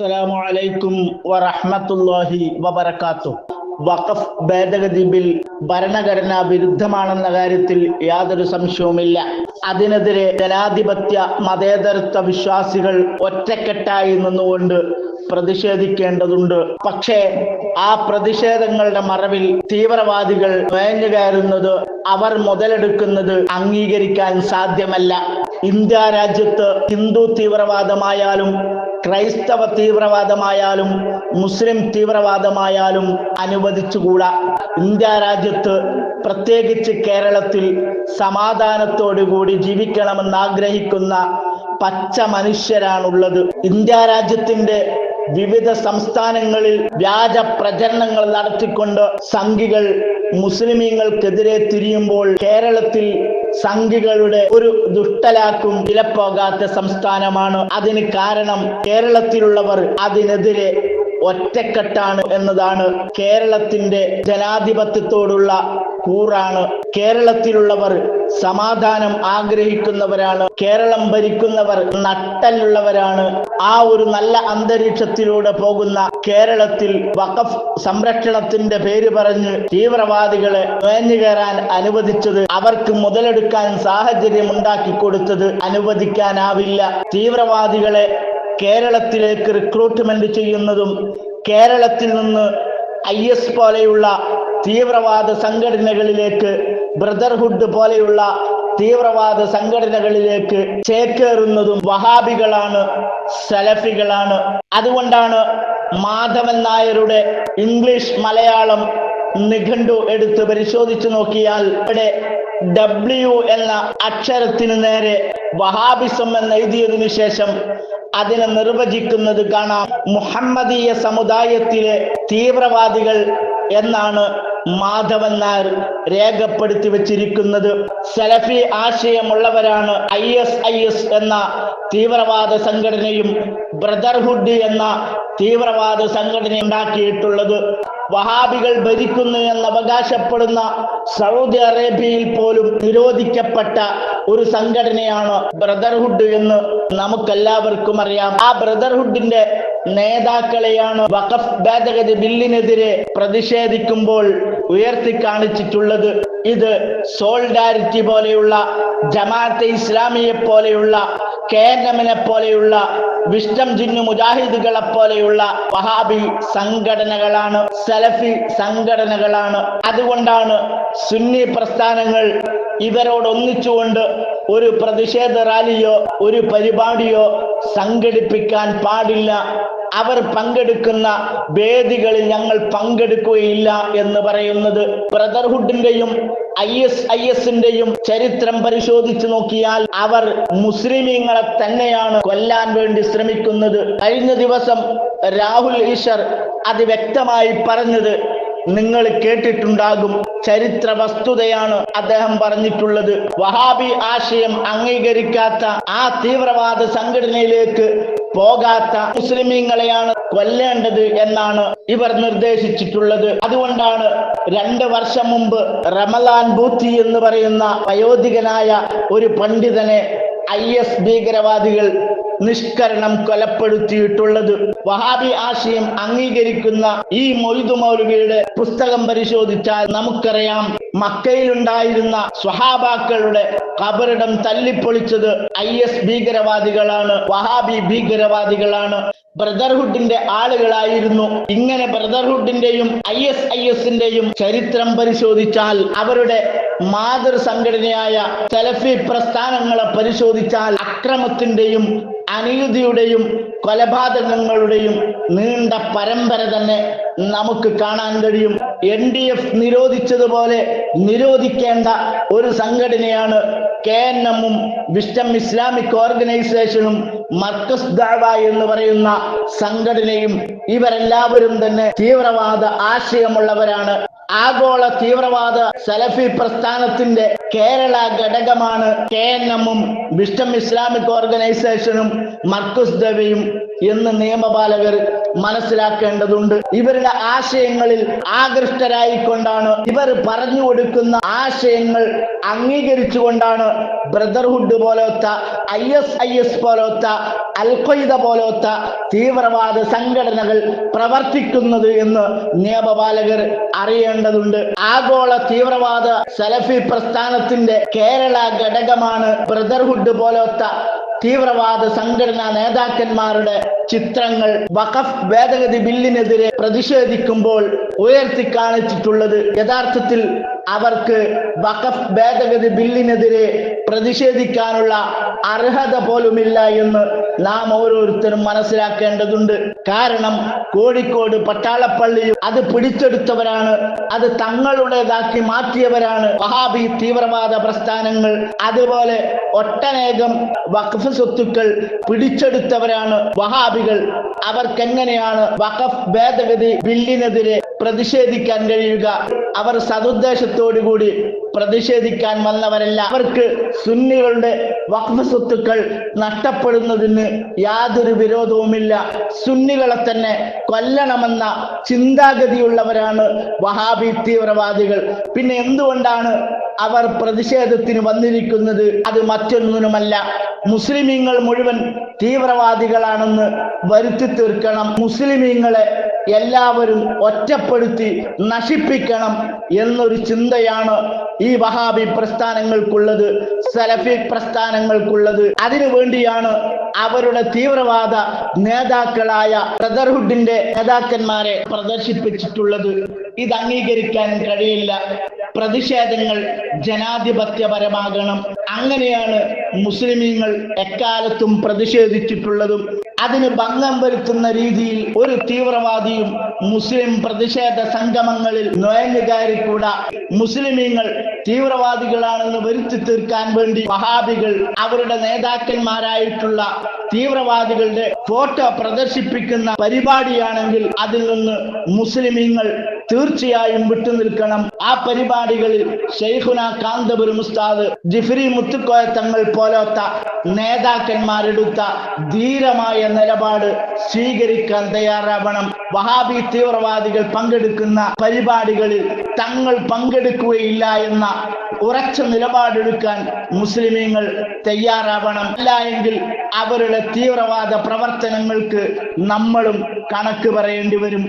അസ്സലാമു അലൈക്കും വറഹ്മത്തുള്ളാഹി വബറകാത്തു. വഖഫ് ഭേദഗതി ബിൽ ഭരണഘടനാ വിരുദ്ധമാണെന്ന കാര്യത്തിൽ യാതൊരു സംശയവുമില്ല. അതിനെതിരെ ജനാധിപത്യ മതേതരത്വ വിശ്വാസികൾ ഒറ്റക്കെട്ടായി നിന്നുകൊണ്ട് പ്രതിഷേധിക്കേണ്ടതുണ്ട്. പക്ഷേ ആ പ്രതിഷേധങ്ങളുടെ മറവിൽ തീവ്രവാദികൾ വേഞ്ഞു കയറുന്നത് അവർ മുതലെടുക്കുന്നത് അംഗീകരിക്കാൻ സാധ്യമല്ല. ഇന്ത്യ രാജ്യത്ത് ഹിന്ദു തീവ്രവാദമായാലും ക്രൈസ്തവ തീവ്രവാദമായാലും മുസ്ലിം തീവ്രവാദമായാലും അനുവദിച്ചുകൂടാ. ഇന്ത്യ രാജ്യത്ത് പ്രത്യേകിച്ച് കേരളത്തിൽ സമാധാനത്തോടുകൂടി ജീവിക്കണമെന്ന് ആഗ്രഹിക്കുന്ന പച്ച മനുഷ്യരാണുള്ളത്. ഇന്ത്യ രാജ്യത്തിന്റെ വിവിധ സംസ്ഥാനങ്ങളിൽ വ്യാജ പ്രചരണങ്ങൾ നടത്തിക്കൊണ്ട് സംഘികൾ മുസ്ലിമീങ്ങൾക്കെതിരെ തിരിയുമ്പോൾ കേരളത്തിൽ സംഘികളുടെ ഒരു ദുഷ്ടലാക്കും വിലപ്പോകാത്ത സംസ്ഥാനമാണ്. അതിന് കാരണം കേരളത്തിലുള്ളവർ അതിനെതിരെ ഒറ്റക്കെട്ടാണ് എന്നതാണ്. കേരളത്തിന്റെ ജനാധിപത്യത്തോടുള്ള കൂറാണ്. കേരളത്തിലുള്ളവർ സമാധാനം ആഗ്രഹിക്കുന്നവരാണ് കേരളം ഭരിക്കുന്നവർ നട്ടലുള്ളവരാണ് ആ ഒരു നല്ല അന്തരീക്ഷത്തിലൂടെ പോകുന്ന കേരളത്തിൽ വഖഫ് സംരക്ഷണത്തിന്റെ പേര് പറഞ്ഞ് തീവ്രവാദികളെ നുഴഞ്ഞു കയറാൻ അനുവദിച്ചത് അവർക്ക് മുതലെടുക്കാൻ സാഹചര്യം ഉണ്ടാക്കി കൊടുത്തത് അനുവദിക്കാനാവില്ല. തീവ്രവാദികളെ കേരളത്തിലേക്ക് റിക്രൂട്ട്മെന്റ് ചെയ്യുന്നതും കേരളത്തിൽ നിന്ന് ഐ എസ് പോലെയുള്ള തീവ്രവാദ സംഘടനകളിലേക്ക് ബ്രദർഹുഡ് പോലെയുള്ള തീവ്രവാദ സംഘടനകളിലേക്ക് ചേക്കേറുന്നതും വഹാബികളാണ് സലഫികളാണ്. അതുകൊണ്ടാണ് മാധവൻ നായരുടെ ഇംഗ്ലീഷ് മലയാളം നിഘണ്ടു എടുത്ത് പരിശോധിച്ചു നോക്കിയാൽ ഇവിടെ ഡബ്ല്യു എന്ന അക്ഷരത്തിന് നേരെ വഹാബിസം എന്ന് എഴുതിയതിനു ശേഷം അതിനെ നിർവചിക്കുന്നത് കാണാം. മുഹമ്മദീയ സമുദായത്തിലെ തീവ്രവാദികൾ എന്നാണ് മാധവൻ നായർ രേഖപ്പെടുത്തി വച്ചിരിക്കുന്നത് സലഫി ആശയമുള്ളവരാണ് ഐ എസ് ഐ എസ് എന്ന തീവ്രവാദ സംഘടനയും ബ്രദർഹുഡ് എന്ന തീവ്രവാദ സംഘടന ഉണ്ടാക്കിയിട്ടുള്ളത്. വഹാബികൾ ഭരിക്കുന്നു എന്ന് അവകാശപ്പെടുന്ന സൗദി അറേബ്യയിൽ പോലും നിരോധിക്കപ്പെട്ട ഒരു സംഘടനയാണ് ബ്രദർഹുഡ് എന്ന് നമുക്കെല്ലാവർക്കും അറിയാം. ആ ബ്രദർഹുഡിന്റെ നേതാക്കളെയാണ് വഖഫ് ഭേദഗതി ബില്ലിനെതിരെ പ്രതിഷേധിക്കുമ്പോൾ ഉയർത്തി കാണിച്ചിട്ടുള്ളത്. ഇത് സോൾഡാരിറ്റി പോലെയുള്ള ജമാഅത്തെ ഇസ്ലാമിയെ പോലെയുള്ള കേരളമിനെ പോലെയുള്ള വിഷ്ടം ജിന്നു മുജാഹിദുകളെ പോലെയുള്ള വഹാബി സംഘടനകളാണ് സലഫി സംഘടനകളാണ്. അതുകൊണ്ടാണ് സുന്നി പ്രസ്ഥാനങ്ങൾ ഇവരോട് ഒന്നിച്ചുകൊണ്ട് ഒരു പ്രതിഷേധ റാലിയോ ഒരു പരിപാടിയോ സംഘടിപ്പിക്കാൻ പാടില്ല. അവർ പങ്കെടുക്കുന്ന വേദികളിൽ ഞങ്ങൾ പങ്കെടുക്കുകയില്ല എന്ന് പറയുന്നത് ബ്രദർഹുഡിന്റെയും ഐ എസ് ഐ എസിന്റെയും ചരിത്രം പരിശോധിച്ചു നോക്കിയാൽ അവർ മുസ്ലിമീങ്ങളെ തന്നെയാണ് കൊല്ലാൻ വേണ്ടി ശ്രമിക്കുന്നത്. കഴിഞ്ഞ ദിവസം രാഹുൽ ഈശ്വർ അത് വ്യക്തമായി പറഞ്ഞത് നിങ്ങൾ കേട്ടിട്ടുണ്ടാകും. ചരിത്ര വസ്തുതയാണ് അദ്ദേഹം പറഞ്ഞിട്ടുള്ളത്. വഹാബി ആശയം അംഗീകരിക്കാത്ത ആ തീവ്രവാദ സംഘടനയിലേക്ക് പോകാത്ത മുസ്ലിമീങ്ങളെയാണ് കൊല്ലേണ്ടത് എന്നാണ് ഇവർ നിർദ്ദേശിച്ചിട്ടുള്ളത്. അതുകൊണ്ടാണ് രണ്ട് വർഷം മുമ്പ് റമലാൻ ബൂത്തി എന്ന് പറയുന്ന വയോധികനായ ഒരു പണ്ഡിതനെ ഐ എസ് ഭീകരവാദികൾ നിഷ്കരണം കൊലപ്പെടുത്തിയിട്ടുള്ളത്. വഹാബി ആശയം അംഗീകരിക്കുന്ന ഈ മൊയ്തു മൗലവിയുടെ പുസ്തകം പരിശോധിച്ചാൽ നമുക്കറിയാം മക്കയിലുണ്ടായിരുന്ന സ്വഹാബാക്കളുടെ കബറിടം തല്ലിപ്പൊളിച്ചത് ഐ എസ് ഭീകരവാദികളാണ് വഹാബി ഭീകരവാദികളാണ്. ബ്രദർഹുഡിന്റെ ആളുകളായിരുന്നു. ഇങ്ങനെ ബ്രദർഹുഡിന്റെയും ഐ എസ് ഐ എസിന്റെയും ചരിത്രം പരിശോധിച്ചാൽ അവരുടെ മാതൃ സംഘടനയായ സെലഫി പ്രസ്ഥാനങ്ങളെ പരിശോധിച്ചാൽ അക്രമത്തിന്റെയും അനീതിയുടെയും കൊലപാതകങ്ങളുടെയും നീണ്ട പരമ്പര തന്നെ നമുക്ക് കാണാൻ കഴിയും. എൻ ഡി എഫ് നിരോധിച്ചതുപോലെ നിരോധിക്കേണ്ട ഒരു സംഘടനയാണ് കെ എൻ എമ്മും വിസ്റ്റം ഇസ്ലാമിക് ഓർഗനൈസേഷനും മർക്കസ് ദാവ എന്ന് പറയുന്ന സംഘടനയും. ഇവരെല്ലാവരും തന്നെ തീവ്രവാദ ആശയമുള്ളവരാണ്. ആഗോള തീവ്രവാദ സലഫി പ്രസ്ഥാനത്തിന്റെ കേരള ഘടകമാണ് കെ എൻ എമ്മും വിഷ്ടം ഇസ്ലാമിക് ഓർഗനൈസേഷനും മർക്കുസ് ദവിയും എന്ന് നിയമപാലകർ മനസ്സിലാക്കേണ്ടതുണ്ട്. ഇവരുടെ ആശയങ്ങളിൽ ആകൃഷ്ടരായിക്കൊണ്ടാണ് ഇവർ പറഞ്ഞു കൊടുക്കുന്ന ആശയങ്ങൾ അംഗീകരിച്ചുകൊണ്ടാണ് ബ്രദർഹുഡ് പോലത്തെ ഐ എസ് ഐ എസ് പോലത്തെ അൽഖയ്ദ പോലത്തെ തീവ്രവാദ സംഘടനകൾ പ്രവർത്തിക്കുന്നത് എന്ന് നിയമപാലകർ അറിയേണ്ടതുണ്ട് ആഗോള തീവ്രവാദ സലഫി പ്രസ്ഥാനത്തിന്റെ കേരള ഘടകമാണ് ബ്രദർഹുഡ് പോലത്തെ തീവ്രവാദ സംഘടനാ നേതാക്കന്മാരുടെ ചിത്രങ്ങൾ വഖഫ് ഭേദഗതി ബില്ലിനെതിരെ പ്രതിഷേധിക്കുമ്പോൾ ഉയർത്തി കാണിച്ചിട്ടുള്ളത്. യഥാർത്ഥത്തിൽ അവർക്ക് വഖഫ് ഭേദഗതി ബില്ലിനെതിരെ പ്രതിഷേധിക്കാനുള്ള അർഹത പോലുമില്ല എന്ന് നാം ഓരോരുത്തരും മനസ്സിലാക്കേണ്ടതുണ്ട്. കാരണം കോഴിക്കോട് പട്ടാളപ്പള്ളിയും അത് പിടിച്ചെടുത്തവരാണ് അത് തങ്ങളുടേതാക്കി മാറ്റിയവരാണ്. വഹാബി തീവ്രവാദ പ്രസ്ഥാനങ്ങൾ അതുപോലെ ഒട്ടനേകം വഖഫ് സ്വത്തുക്കൾ പിടിച്ചെടുത്തവരാണ് വഹാബികൾ. അവർക്കെങ്ങനെയാണ് വഖഫ് ഭേദഗതി ബില്ലിനെതിരെ പ്രതിഷേധിക്കാൻ കഴിയുക? അവർ സതുദ്ദേശത്തോടു കൂടി പ്രതിഷേധിക്കാൻ വന്നവരല്ല. അവർക്ക് സുന്നികളുടെ വഖഫ് സ്വത്തുക്കൾ നഷ്ടപ്പെടുന്നതിന് യാതൊരു വിരോധവുമില്ല. സുന്നികളെ തന്നെ കൊല്ലണമെന്ന ചിന്താഗതിയുള്ളവരാണ് വഹാബി തീവ്രവാദികൾ. പിന്നെ എന്തുകൊണ്ടാണ് അവർ പ്രതിഷേധത്തിന് വന്നിരിക്കുന്നത്? അത് മറ്റൊന്നിനുമല്ല. മുസ്ലിമീങ്ങൾ മുഴുവൻ തീവ്രവാദികളാണെന്ന് വരുത്തി തീർക്കണം. മുസ്ലിമീങ്ങളെ എല്ലാവരും ഒറ്റപ്പെടുത്തി നശിപ്പിക്കണം എന്നൊരു ചിന്തയാണ് ഈ വഹാബി പ്രസ്ഥാനങ്ങൾക്കുള്ളത് സലഫി പ്രസ്ഥാനങ്ങൾക്കുള്ളത്. അതിനു വേണ്ടിയാണ് അവരുടെ തീവ്രവാദ നേതാക്കളായ ബ്രദർഹുഡിന്റെ നേതാക്കന്മാരെ പ്രദർശിപ്പിച്ചിട്ടുള്ളത്. ഇത് അംഗീകരിക്കാൻ കഴിയില്ല. പ്രതിഷേധങ്ങൾ ജനാധിപത്യപരമാകണം. അങ്ങനെയാണ് മുസ്ലിമീങ്ങൾ എക്കാലത്തും പ്രതിഷേധിച്ചിട്ടുള്ളതും. അതിന് ഭംഗം വരുത്തുന്ന രീതിയിൽ ഒരു തീവ്രവാദിയും മുസ്ലിം പ്രതിഷേധ സംഗമങ്ങളിൽ നുഴഞ്ഞു കൂടാ മുസ്ലിമീങ്ങൾ തീവ്രവാദികളാണെന്ന് വരുത്തി തീർക്കാൻ വേണ്ടി വഹാബികൾ അവരുടെ നേതാക്കന്മാരായിട്ടുള്ള തീവ്രവാദികളുടെ ഫോട്ടോ പ്രദർശിപ്പിക്കുന്ന പരിപാടിയാണെങ്കിൽ അതിൽ നിന്ന് മുസ്ലിമീങ്ങൾ തീർച്ചയായും വിട്ടു നിൽക്കണം. ആ പരിപാടികളിൽ ഷെയ്ഖുന കാന്തപുരം ഉസ്താദ് ജിഫ്രി മുത്തുക്കോയ തങ്ങൾ പോലത്തെ നേതാക്കന്മാരെടുത്ത ധീരമായ നിലപാട് സ്വീകരിക്കാൻ തയ്യാറാവണം. വഹാബി തീവ്രവാദികൾ പങ്കെടുക്കുന്ന പരിപാടികളിൽ തങ്ങൾ പങ്കെടുക്കുകയില്ല എന്ന ഉറച്ച നിലപാടെടുക്കാൻ മുസ്ലിമീങ്ങൾ തയ്യാറാവണം. അല്ല എങ്കിൽ അവരുടെ തീവ്രവാദ പ്രവർത്തനങ്ങൾക്ക് നമ്മളും കണക്ക് പറയേണ്ടി വരും.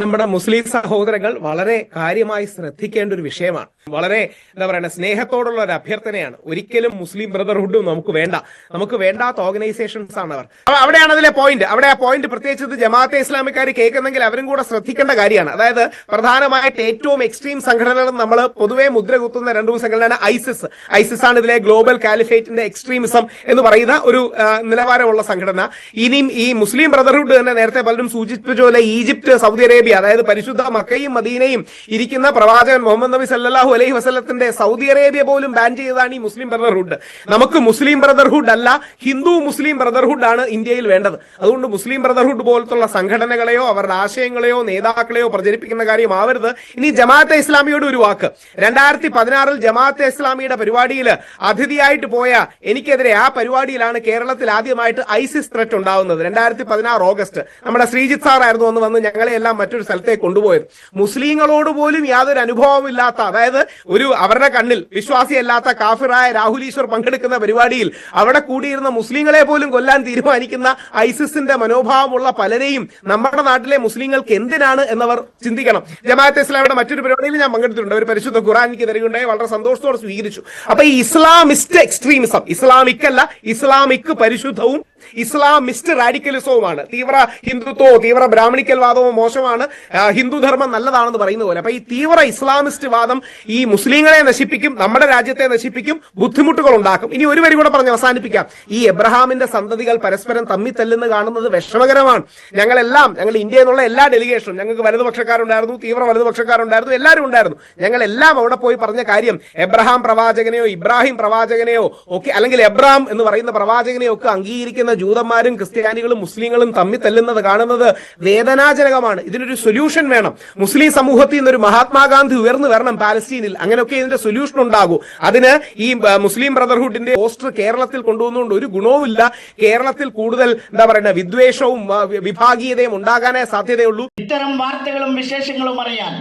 നമ്മുടെ മുസ്ലിം സഹോദരങ്ങൾ വളരെ കാര്യമായി ശ്രദ്ധിക്കേണ്ട ഒരു വിഷയമാണ്. വളരെ എന്താ പറയുക സ്നേഹത്തോടുള്ള ഒരു അഭ്യർത്ഥനയാണ്. ഒരിക്കലും മുസ്ലിം ബ്രദർഹുഡും നമുക്ക് വേണ്ട. നമുക്ക് വേണ്ടാത്ത ഓർഗനൈസേഷൻസ് ആണ് അവർ. അവിടെയാണ് അതിലെ പോയിന്റ് അവിടെ ആ പോയിന്റ് പ്രത്യേകിച്ച് ഇത് ജമാഅത്തെ ഇസ്ലാമിക്കാർ കേൾക്കുന്നെങ്കിൽ അവരും കൂടെ ശ്രദ്ധിക്കേണ്ട കാര്യമാണ്. അതായത് പ്രധാനമായിട്ട് ഏറ്റവും എക്സ്ട്രീം സംഘടനകൾ നമ്മൾ പൊതുവെ മുദ്ര കുത്തുന്ന രണ്ടു സംഘടനയാണ് ഐസിസ്. ഐസിസ് ആണ് ഇതിലെ ഗ്ലോബൽ കാലിഫേറ്റിന്റെ എക്സ്ട്രീമിസം എന്ന് പറയുന്ന ഒരു നിലവാരമുള്ള സംഘടന. ഇനിയും ഈ മുസ്ലിം ബ്രദർഹുഡ് തന്നെ നേരത്തെ പലരും സൂചിപ്പിച്ച പോലെ ഈജിപ്ത് സൗദി അറേബ്യ അതായത് പരിശുദ്ധ മക്കയും മദീനയും ഇരിക്കുന്ന പ്രവാചകൻ മുഹമ്മദ് നബി സല്ലാഹു അലൈഹി വസ്ലത്തിന്റെ സൗദി അറേബ്യ പോലും ബാൻ ചെയ്തതാണ് ഈ മുസ്ലിം ബ്രദർഹുഡ്. നമുക്ക് മുസ്ലിം ബ്രദർഹുഡ് അല്ല ഹിന്ദു മുസ്ലിം ബ്രദർഹുഡ് ആണ് ഇന്ത്യയിൽ വേണ്ടത്. അതുകൊണ്ട് മുസ്ലിം ബ്രദർഹുഡ് പോലത്തുള്ള സംഘടനകളെയോ അവരുടെ ആശയങ്ങളെയോ നേതാക്കളെയോ പ്രചരിപ്പിക്കുന്ന കാര്യം ആവരുത് ഇനി ജമാഅത്തെ ഇസ്ലാമിയോട് ഒരു വാക്ക്. രണ്ടായിരത്തി പതിനാറിൽ ജമാഅത്തെ ഇസ്ലാമിയുടെ പരിപാടിയിൽ അതിഥിയായിട്ട് പോയ എനിക്കെതിരെ ആ പരിപാടിയിലാണ് കേരളത്തിൽ ആദ്യമായിട്ട് ഐസിസ് ത്രെറ്റ് ഉണ്ടാവുന്നത്. രണ്ടായിരത്തി പതിനാറ് ഓഗസ്റ്റ്. നമ്മുടെ ശ്രീജിത്ത് സാർ ആയിരുന്നു അന്ന് വന്ന് ഞങ്ങളെ എല്ലാം മറ്റൊരു സ്ഥലത്തേക്ക് കൊണ്ടുപോയത്. മുസ്ലിങ്ങളോട് പോലും യാതൊരു അനുഭവം ഇല്ലാത്ത അതായത് ഒരു അവരുടെ കണ്ണിൽ വിശ്വാസിയല്ലാത്ത കാഫിറായ രാഹുൽ ഈശ്വർ പങ്കെടുക്കുന്ന പരിപാടിയിൽ അവിടെ കൂടിയിരുന്ന മുസ്ലിങ്ങളെ പോലും കൊല്ലാൻ തീരുമാനിക്കുന്ന ഐസിസിന്റെ മനോഭാവമുള്ള പലരെയും നമ്മുടെ നാട്ടിലെ മുസ്ലിങ്ങൾക്ക് എന്തിനാണ് എന്നവർ ചിന്തിക്കണം. ജമാഅത്ത് ഇസ്ലാമിയുടെ മറ്റൊരു പരിപാടിയിൽ ഞാൻ പങ്കെടുത്തിട്ടുണ്ട്. ഒരു പരിശുദ്ധ ഖുറാൻ എനിക്ക് തരികയുണ്ടായി. വളരെ സന്തോഷത്തോടെ സ്വീകരിച്ചു. അപ്പൊ ഈ ഇസ്ലാമിസ്റ്റ് എക്സ്ട്രീമിസം ഇസ്ലാമിക് അല്ല ഇസ്ലാമിക് പരിശുദ്ധവും ഇസ്ലാമിസ്റ്റ് റാഡിക്കലിസവുമാണ്. തീവ്ര ഹിന്ദുത്വോ തീവ്ര ബ്രാഹ്മണിക്കൽ വാദമോ മോശമാണ്. ആ, ഹിന്ദുധർമ്മം നല്ലതാണെന്ന് പറയുന്ന പോലെ. അപ്പൊ ഈ തീവ്ര ഇസ്ലാമിസ്റ്റ് വാദം ഈ മുസ്ലിങ്ങളെ നശിപ്പിക്കും നമ്മുടെ രാജ്യത്തെ നശിപ്പിക്കും ബുദ്ധിമുട്ടുകൾ ഉണ്ടാക്കും. ഇനി ഒരു വരി കൂടെ പറഞ്ഞ് അവസാനിപ്പിക്കാം. ഈ എബ്രഹാമിന്റെ സന്തതികൾ പരസ്പരം തമ്മി തല്ലുന്ന കാണുന്നത് വിഷമകരമാണ്. ഞങ്ങളെല്ലാം ഞങ്ങൾ ഇന്ത്യയിൽ നിന്നുള്ള എല്ലാ ഡെലിഗേഷനും ഞങ്ങൾക്ക് വലതുപക്ഷക്കാരുണ്ടായിരുന്നു തീവ്ര വലതുപക്ഷക്കാരുണ്ടായിരുന്നു എല്ലാവരും ഉണ്ടായിരുന്നു. ഞങ്ങളെല്ലാം അവിടെ പോയി പറഞ്ഞ കാര്യം എബ്രഹാം പ്രവാചകനെയോ ഇബ്രാഹിം പ്രവാചകനെയോ ഒക്കെ അല്ലെങ്കിൽ എബ്രാം എന്ന് പറയുന്ന പ്രവാചകനെയോ ഒക്കെ അംഗീകരിക്കുന്ന ജൂതന്മാരും ക്രിസ്ത്യാനികളും മുസ്ലിങ്ങളും തമ്മി തല്ലുന്നത് കാണുന്നത് വേദനാജനകമാണ്. ഇതിനൊരു സൊല്യൂഷൻ വേണം. മുസ്ലിം സമൂഹത്തിൽ നിന്നൊരു മഹാത്മാഗാന്ധി ഉയർന്നു വരണം പാലസ്തീനിൽ. അങ്ങനെയൊക്കെ ഇതിന്റെ സൊല്യൂഷൻ ഉണ്ടാകൂ. അതിന് ഈ മുസ്ലിം ബ്രദർഹുഡിന്റെ പോസ്റ്റർ കേരളത്തിൽ കൊണ്ടുവന്നുകൊണ്ട് ഒരു ഗുണവുമില്ല. കേരളത്തിൽ കൂടുതൽ എന്താ പറയുക വിദ്വേഷവും വിഭാഗീയതയും ഉണ്ടാകാനേ സാധ്യതയുള്ളൂ. ഇത്തരം വാർത്തകളും വിശേഷങ്ങളും അറിയാൻ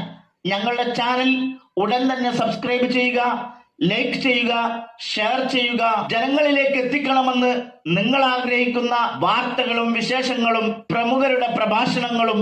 ഞങ്ങളുടെ ചാനൽ ഉടൻ തന്നെ സബ്സ്ക്രൈബ് ചെയ്യുക ലൈക്ക് ചെയ്യുക ഷെയർ ചെയ്യുക. ജനങ്ങളിലേക്ക് എത്തിക്കണമെന്ന് നിങ്ങൾ ആഗ്രഹിക്കുന്ന വാർത്തകളും വിശേഷങ്ങളും പ്രമുഖരുടെ പ്രഭാഷണങ്ങളും